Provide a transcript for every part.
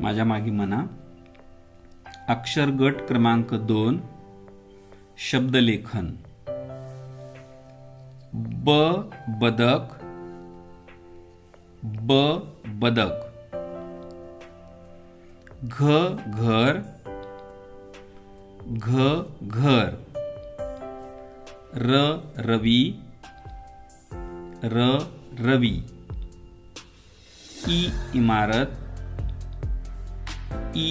माझ्या मागे म्हणा. अक्षर गट क्रमांक दोन शब्दलेखन. ब बदक ब बदक. घ घर घ घर. र रवी र रवी. ई इमारत ई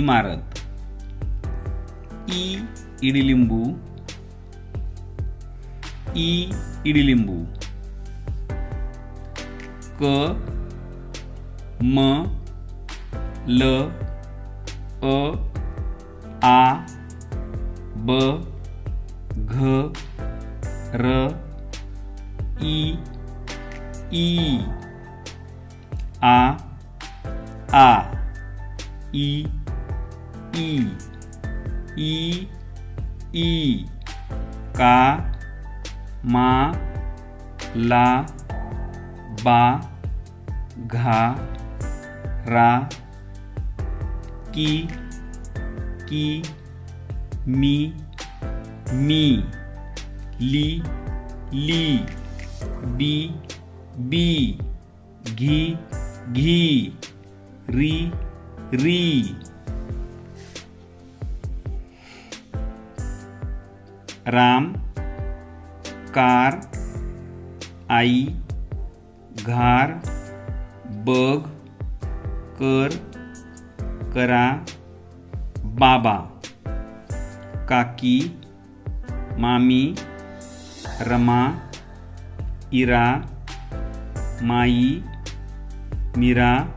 इमारत ई इडिलिंबू ई इडिलिंबू क म ल अ आ ब घ र ई ई आ आ. ई ई ई ई का मा ला बा घा रा की की मी मी ली ली बी बी घी घी री री। राम, कार, आई, घार बघ कर, करा, बाबा, काकी, मामी, रमा, इरा, माई, मीरा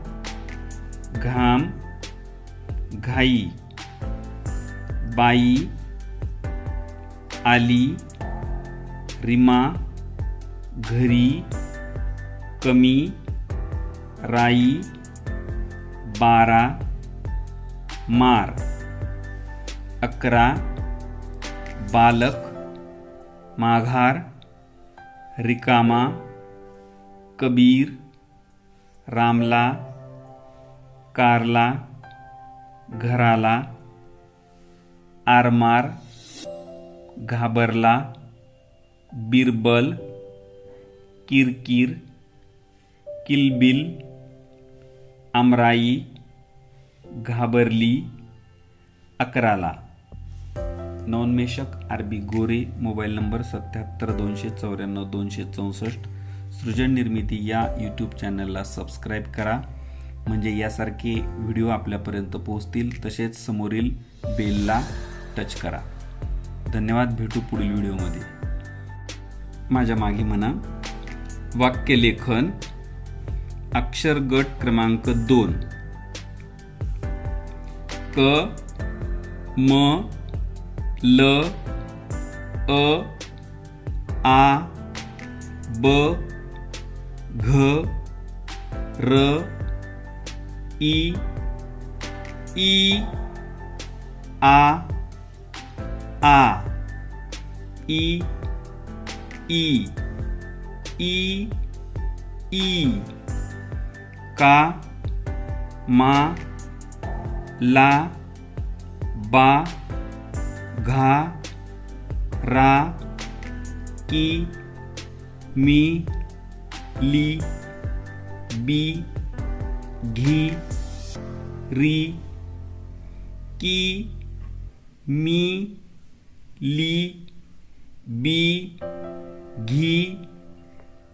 घाम, घाई, बाई, आली, रिमा, घरी, कमी, राई, बारा, मार, अकरा, बालक, माघार, रिकामा, कबीर, रामला कारला घराला आरमार घाबरला बिरबल किरकिर किलबिल आमराई घाबरली अकराला. नवोन्मेषक आरबी गोरे मोबाईल नंबर सत्याहत्तर दोनशे चौऱ्याण्णव दोनशे चौसष्ट. सृजन निर्मिती या यूट्यूब चॅनलला सबस्क्राईब करा. म्हणजे यासारखे व्हिडिओ आपल्यापर्यंत पोहोचतील. तसेच समोरील बेलला टच करा. धन्यवाद भेटू पुढील व्हिडिओमध्ये. माझ्या मागे म्हणा वाक्यलेखन अक्षर गट क्रमांक दोन. क म ल अ आ ब घ र ई ई आ आ ई ई ई ई का मा ला बा घा रा की मी ली बी घी री की मी ली बी घी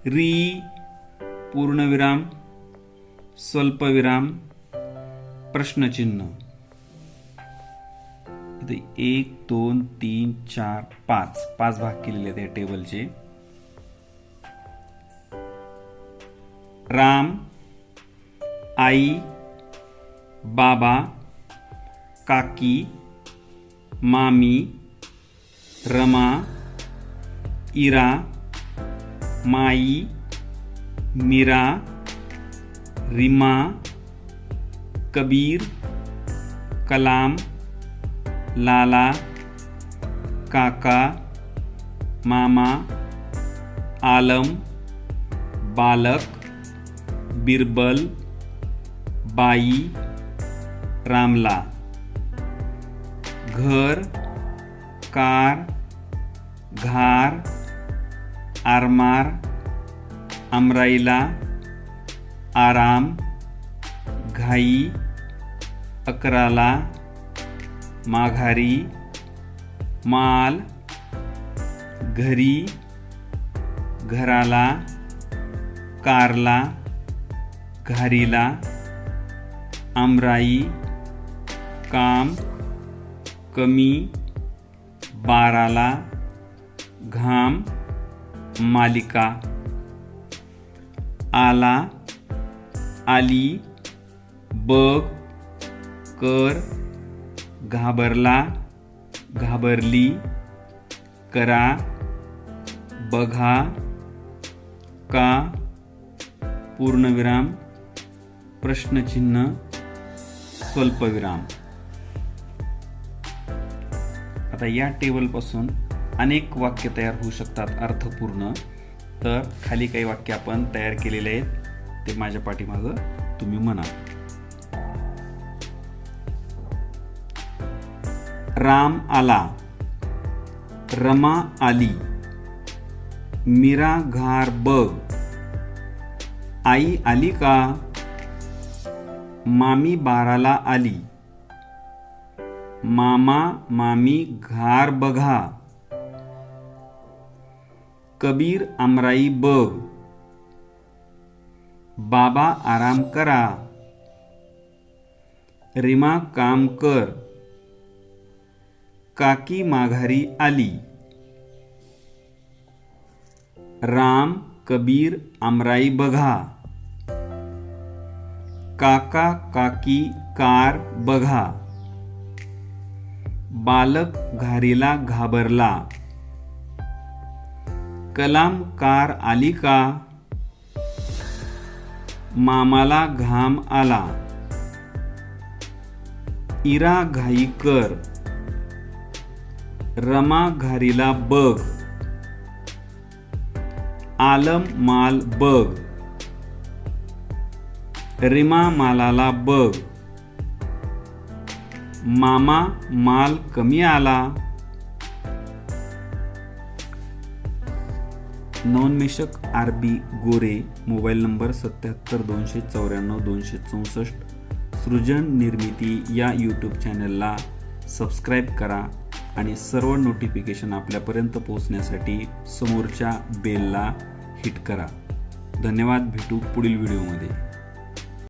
री पूर्णविराम स्वल्पविराम प्रश्नचिन्ह. इथे एक दोन तीन चार पाच. पाच भाग केलेले आहेत या टेबलचे राम आई, बाबा, काकी, मामी, रमा, इरा, माई, मीरा, रीमा, कबीर, कलाम, लाला, काका, मामा, आलम, बालक, बिरबल बाई रामला. घर कार घार आरमार आमराईला. आराम घाई अकराला. माघारी माल घरी घराला. कारला घारीला. आमराई काम कमी बाराला घाम मालिका आला आली बघ कर घाबरला घाबरली करा बघा का पूर्णविराम प्रश्नचिन्ह स्वल्पविराम. आता या टेबलपासून अनेक वाक्य तयार होऊ शकतात अर्थपूर्ण. तर खाली काही वाक्य आपण तयार केलेले आहेत ते माझ्या पाठीमागं तुम्ही म्हणा. राम आला रमा आली मीरा घार बघ. आई आली का? मामी बाराला आली. मामा मामी घार बघा. कबीर आमराई बघ. बाबा आराम करा. रीमा काम कर. काकी माघारी आली. राम, कबीर, आमराई बघा. काका काकी कार बघा. बालक घारीला घाबरला. कलाम कार आली का? मामाला घाम आला. इरा घाई कर. रमा घारीला बघ. आलम माल बघ. रिमा मालाला बघ. मामा माल कमी आला. नवोन्मेषक R B Gore mobile number सत्याहत्तर दोनशे चौऱ्याण्णव दोनशे चौसष्ट. सृजन निर्मिती या यूट्यूब चॅनलला सबस्क्राईब करा आणि सर्व नोटिफिकेशन आपल्यापर्यंत पोहोचण्यासाठी समोरच्या बेलला हिट करा. धन्यवाद भेटू पुढील व्हिडिओमध्ये